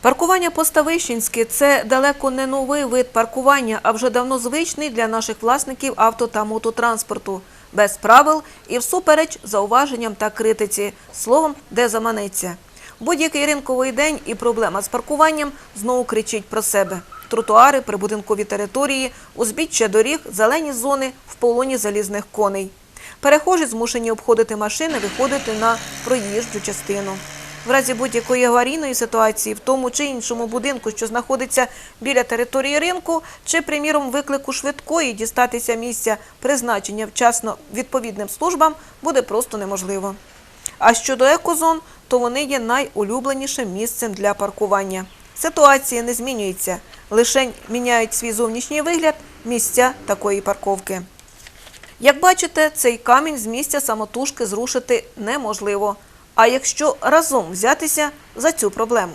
Паркування по Ставищенськи – це далеко не новий вид паркування, а вже давно звичний для наших власників авто та мототранспорту. Без правил і всупереч зауваженням та критиці. Словом, де заманеться. Будь-який ринковий день і проблема з паркуванням знову кричить про себе. Тротуари, прибудинкові території, узбіччя доріг, зелені зони в полоні залізних коней. Перехожі змушені обходити машини, виходити на проїжджу частину. В разі будь-якої аварійної ситуації в тому чи іншому будинку, що знаходиться біля території ринку, чи, приміром, виклику швидкої дістатися місця призначення вчасно відповідним службам буде просто неможливо. А щодо екозон, то вони є найулюбленішим місцем для паркування. Ситуація не змінюється, лише міняють свій зовнішній вигляд місця такої парковки. Як бачите, цей камінь з місця самотужки зрушити неможливо. А якщо разом взятися за цю проблему?